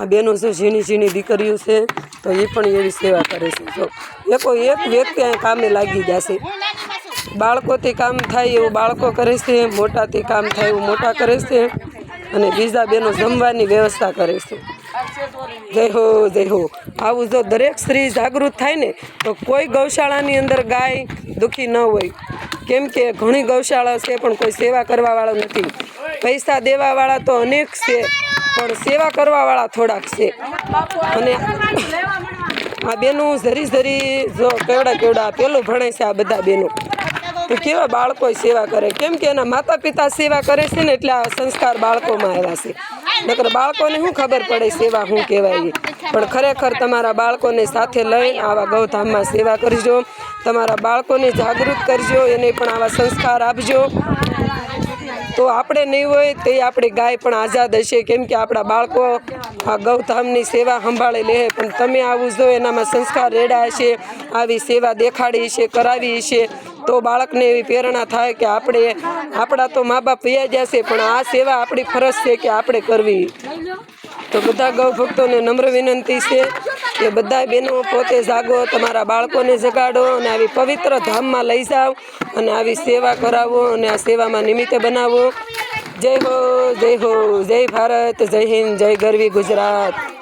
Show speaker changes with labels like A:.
A: આ બેનો છે ઝીણી ઝીણી દીકરીઓ છે, તો એ પણ એવી સેવા કરે છે. જો એકો એક વ્યક્તિ કામે લાગી જશે. બાળકોથી કામ થાય એવું બાળકો કરે છે, મોટાથી કામ થાય એવું મોટા કરે છે, અને બીજા બેનો જમવાની વ્યવસ્થા કરે છે. જય હો જય હો. આવું જો દરેક સ્ત્રી જાગૃત થાય ને, તો કોઈ ગૌશાળાની અંદર ગાય દુઃખી ન હોય. કેમ કે ઘણી ગૌશાળા છે, પણ કોઈ સેવા કરવાવાળો નથી. પૈસા દેવાવાળા તો અનેક છે, પણ સેવા કરવાવાળા થોડાક છે. અને આ બેનું ઝરી ઝરી જો કેવડા કેવડા પેલું ભણે છે આ બધા બેનો. કેવા બાળકો સેવા કરે? કેમ કે એના માતા પિતા સેવા કરે છે ને એટલે આ સંસ્કાર બાળકોમાં આવ્યા છે. નકર બાળકોને શું ખબર પડે સેવા શું કહેવાય પણ ખરેખર તમારા બાળકોને સાથે લઈને આવા ગૌધામમાં સેવા કરજો. તમારા બાળકોને જાગૃત કરજો, એને પણ આવા સંસ્કાર આપજો. તો આપણે નહીં હોય તે આપણી ગાય પણ આઝાદ હશે. કેમ કે આપણા બાળકો આ ગૌધામની સેવા સંભાળી લે પણ તમે આવું જો એનામાં સંસ્કાર રેડા હશે આવી સેવા દેખાડી છે, કરાવી છે તો બાળકને એવી પ્રેરણા થાય કે આપણે, આપણા તો મા બાપ વૈયા જશે પણ આ સેવા આપણી ફરજ છે કે આપણે કરવી. તો બધા ગૌ ભક્તોને નમ્ર વિનંતી છે કે બધા બહેનો પોતે જાગો, તમારા બાળકોને જગાડો અને આવી પવિત્ર ધામમાં લઈ જાઓ અને આવી સેવા કરાવો અને આ સેવામાં નિમિત્તે બનાવો. જય હો જય હો, જય ભારત, જય હિન્દ, જય ગરવી ગુજરાત.